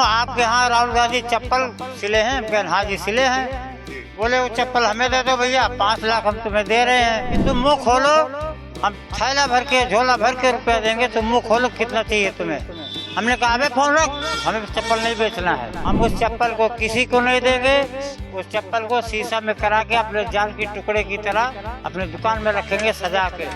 आपके यहाँ राहुल गांधी चप्पल सिले हैं कहन जी सिले हैं। बोले वो चप्पल हमें दे दो भैया पाँच लाख हम तुम्हें दे रहे हैं। तुम मुंह खोलो हम थैला भर के झोला भर के रुपया देंगे तुम मुंह खोलो कितना चाहिए तुम्हें? हमने कहा अबे फोन रख हमें चप्पल नहीं बेचना है। हम उस चप्पल को किसी को नहीं देंगे। उस चप्पल को शीशा में करा के अपने जान के टुकड़े की तरह अपने दुकान में रखेंगे सजा के।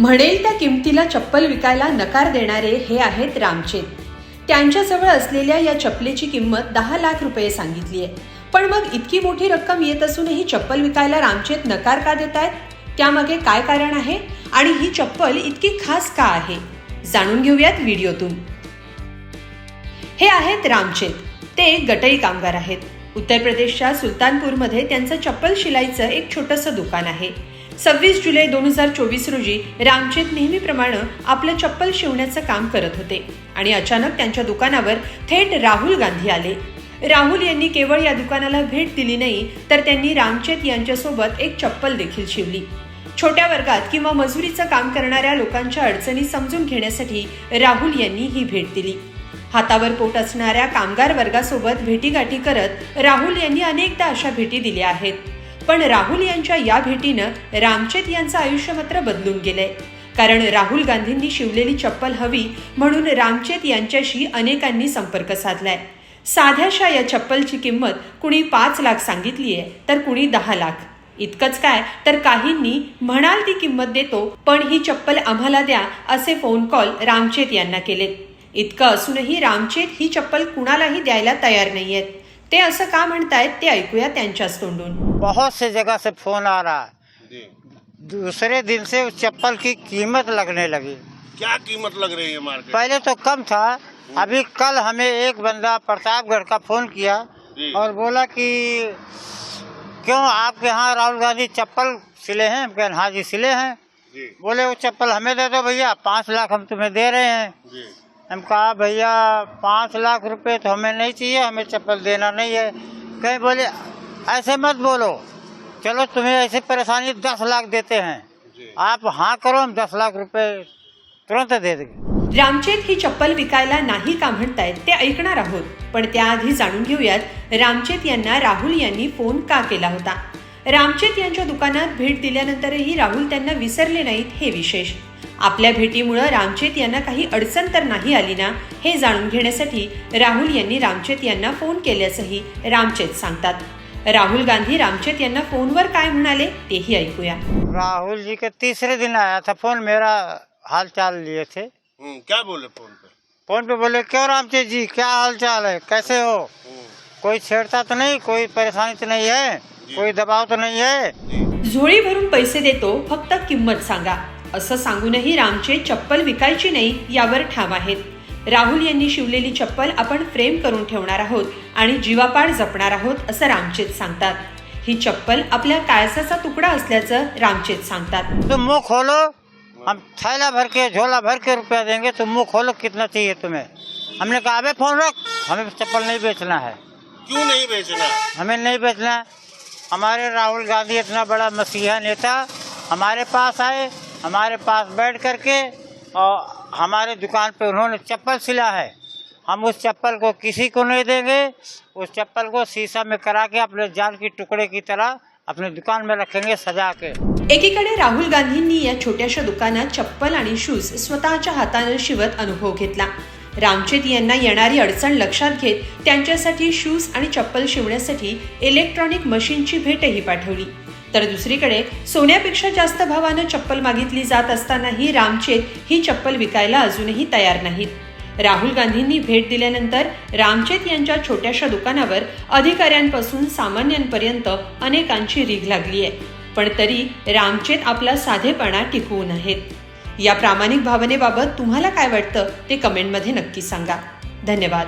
म्हणेल त्या किमतीला चप्पल विकायला नकार देणारे हे आहेत रामचेत. त्यांच्याजवळ असलेल्या या चपलेची किंमत दहा लाख रुपये सांगितली आहे. पण मग इतकी मोठी रक्कम येत असूनही चप्पल विकायला रामचेत नकार का देत आहेत त्यामागे काय कारण आहे? आणि ही चप्पल इतकी खास का आहे? जाणून घेऊयात व्हिडिओतून. हे आहेत रामचेत. ते एक गटई कामगार आहेत. उत्तर प्रदेशच्या सुलतानपूरमध्ये त्यांचं चप्पल शिलाईचं एक छोटंसं दुकान आहे. सव्वीस जुलै दोन हजार चोवीस रोजी रामचेत नेहमीप्रमाणे आपलं चप्पल शिवण्याचं काम करत होते. आणि अचानक त्यांच्या दुकानावर थेट राहुल गांधी आले. राहुल यांनी केवळ या दुकानाला भेट दिली नाही तर त्यांनी रामचेत यांच्यासोबत एक चप्पल देखील शिवली. छोट्या वर्गात किंवा मजुरीचं काम करणाऱ्या लोकांच्या अडचणी समजून घेण्यासाठी राहुल यांनी ही भेट दिली. हातावर पोट असणाऱ्या कामगार वर्गासोबत भेटीगाठी करत राहुल यांनी अनेकदा अशा भेटी दिल्या आहेत. पण राहुल यांच्या या भेटीनं रामचेत यांचं आयुष्य मात्र बदलून गेलंय. कारण राहुल गांधींनी शिवलेली चप्पल हवी म्हणून रामचेत यांच्याशी अनेकांनी संपर्क साधलाय. साध्याशा या चप्पलची किंमत कुणी पाच लाख सांगितली आहे तर कुणी दहा लाख. इतकंच काय तर काहींनी म्हणाल ती किंमत देतो पण ही चप्पल आम्हाला द्या असे फोन कॉल रामचेत यांना केलेत. इतकं असूनही रामचेत ही चप्पल कुणालाही द्यायला तयार नाहीयेत. ते असं का म्हणतायत ते ऐकूया त्यांच्याच तोंडून. बहुत से जगह से फ़ोन आ रहा है। दूसरे दिन से उस चप्पल की कीमत लगने लगी। क्या कीमत लग रही है मार्केट? पहले तो कम था अभी कल हमें एक बंदा प्रतापगढ़ का फ़ोन किया और बोला कि क्यों आपके यहाँ राहुल गांधी चप्पल सिले हैं हम कहें हाँ जी सिले हैं? जी। बोले वो चप्पल हमें दे दो भैया पाँच लाख हम तुम्हें दे रहे हैं। जी। हम कहा भैया पाँच लाख रुपए तो हमें नहीं चाहिए हमें चप्पल देना नहीं है। कहीं बोले ऐसे मत बोलो। चलो तुम्हें ऐसे परेशानी दस लाख देते हैं। जी। आप हाँ करो हम दस लाख रुपए तुरंत दे देंगे। रामचेत ही चप्पल विकायला नाही का म्हणतायत ते ऐकणार आहोत. पण त्याआधी जाणून घेऊयात रामचेत यांना राहुल यांनी फोन का केला होता? रामचेत यांच्या दुकानात भेट दिल्यानंतरही राहुल त्यांना विसरले नाहीत हे विशेष. आपल्या भेटीमुळं रामचेत यांना काही अडचण तर नाही आली ना हे जाणून घेण्यासाठी राहुल यांनी रामचेत यांना फोन केल्याचंही रामचेत सांगतात. राहुल गांधी रामचेत यांना फोनवर काय म्हणाले तेही ऐकूया. राहुल जी के तीसरे दिन आया था फोन मेरा हाल चाल लिए थे हम्म, क्या बोले फोन पे? फोन पे बोले क्यों रामचेत जी क्या हाल चाल है? कैसे हो? कोई छेड़ता तो नहीं कोई परेशानी तो नहीं है कोई दबाव तो नहीं है। झोळी भरून पैसे देतो फक्त किंमत सांगा. असं सांगूनही रामचे चप्पल विकायची नाही यावर ठाम आहेत. राहुल यांनी शिवलेली चप्पल आपण फ्रेम करून ठेवणार आहोत आणि जीवापाड जपणार आहोत असं रामचेत सांगतात. ही चप्पल आपल्या काळसाचा तुकडा असल्याचं रामचेत सांगतात. तुम मुंह खोलो. हम थैला भर के झोला भर के रुपया देंगे. तुम मुंह खोलो कितना चाहिए तुम्हें. हमने कहा अबे फोन रख. हमें चप्पल नहीं बेचना है। क्यों नहीं बेचना? हमें नहीं बेचना। हमारे राहुल गांधी इतना बड़ा मसीहा नेता हमारे पास आए। हमारे पास बैठ करके और हमारे दुकान पे उन्होंने चप्पल सिला है। हम उस चप्पल को किसी को नहीं देंगे। उस चप्पल को शीशा में करा के अपने जान की टुकड़े की तरह अपने दुकान में रखेंगे सजा के। एकीकडे राहुल गांधींनी या छोट्याशा दुकानात चप्पल आणि शूज स्वतःच्या हाताने शिवत अनुभव घेतला. रामचेत यांना येणारी अडचण लक्षात घेत त्यांच्यासाठी शूज आणि चप्पल शिवण्यासाठी इलेक्ट्रॉनिक मशीनची भेटही पाठवली. तर दुसरीकडे सोन्यापेक्षा जास्त भावानं चप्पल मागितली जात असतानाही रामचेत ही चप्पल विकायला अजूनही तयार नाहीत राहुल गांधींनी भेट दिल्यानंतर रामचेत यांच्या छोट्याशा दुकानावर अधिकाऱ्यांपासून सामान्यांपर्यंत अनेकांची रीघ लागली आहे पण तरी रामचेत आपला साधेपणा टिकवून आहेत. या प्रामाणिक भावनेबाबत तुम्हाला काय वाटतं ते कमेंटमध्ये नक्की सांगा. धन्यवाद.